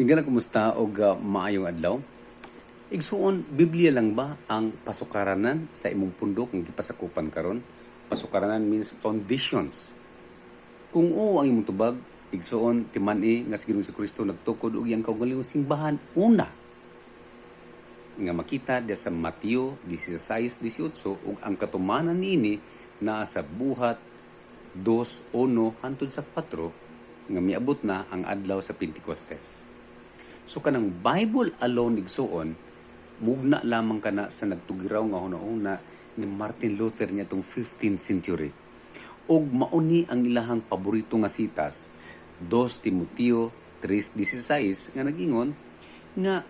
Tingnan na kumusta og uh, maayong adlaw. Igsuon, Biblia lang ba ang pasukaranan sa imong pundok nga gipasakupan karon? Pasukaranan means foundations. Kung oo ang imong tubag, igsuon timani nga si Ginoong si Kristo nagtukod og iyang kaugalingong simbahan una nga makita diya sa Mateo 16:18 ug ang katumanan niini naa sa buhat 2:1 hantod sa 4 nga miabot na ang adlaw sa Pentecostes. So kanang Bible alone igsuon mugna lamang kana sa nagtugiraw nga hunahuna ni Martin Luther niya tong 15th century. Og mauni ang ilahang paborito nga sitas 2 Timoteo 3:16 nga nagingon nga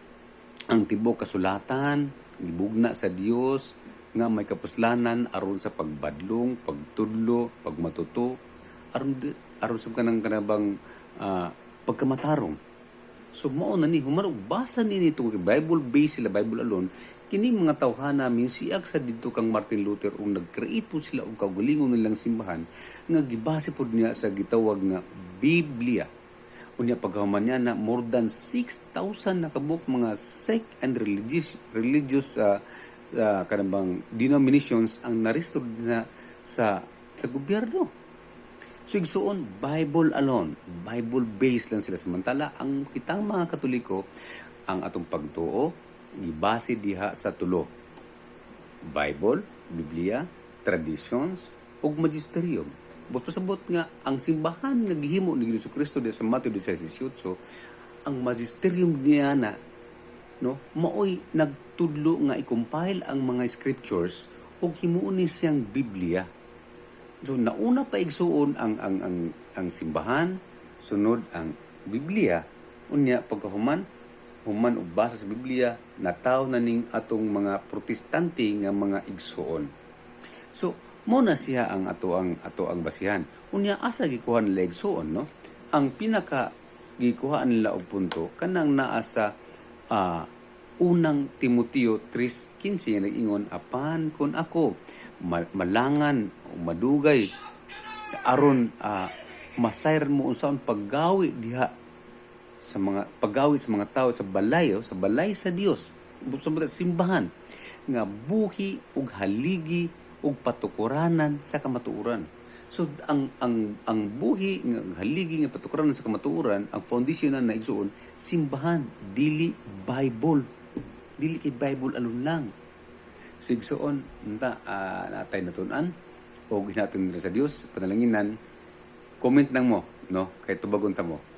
ang tibok kasulatan gibugna sa Dios nga may kapuslanan aron sa pagbadlong, pagtudlo, pagmatuto aron aron sa kanang kanabang ah, pagkamatarong. So mao na ni humarog basa ni nito Bible based sila Bible alone kini mga tawhana siag sa didto kang Martin Luther ug nag-create po sila og kaugalingon nilang simbahan nga gibase pod niya sa gitawag nga Biblia. Unya pagkahuman niya na more than 6,000 na kabuk mga sect and religious religious uh, uh, kanabang denominations ang narestore na sa sa gobyerno. So igsuon, Bible alone, Bible based lang sila samantala ang kitang mga Katoliko ang atong pagtuo gibase diha sa tulo. Bible, Biblia, traditions ug magisterium. But pasabot nga ang simbahan nga gihimo ni Jesu Kristo sa Mateo 16:18 ang magisterium niya na no maoy nagtudlo nga i-compile ang mga scriptures ug himuon ni siyang Biblia. So nauna pa igsuon ang ang ang ang simbahan, sunod ang Biblia. Unya pagkahuman human og basa sa Biblia, nataw na ning atong mga protestante nga mga igsuon. So mo na siya ang ato ang ato ang basihan. Unya asa gikuha nila igsuon no? Ang pinaka gikuha nila og punto kanang naa sa ah, unang Timoteo 3:15 nga nag-ingon apan kun ako? Ma- malangan o madugay? Aron ah, masayran mo unsaon paggawi diha sa mga paggawi sa mga tao sa balay sa balay sa Dios sa simbahan nga buhi ug haligi ug patukuranan sa kamatuoran. So ang ang ang buhi nga haligi nga patukuranan sa kamatuoran ang foundation na naigsuon simbahan dili Bible dili kay Bible alone lang. Sigsuon nta uh, natay natunan o ginaton nila sa Dios panalanginan comment lang mo no? Kay tubagon ta mo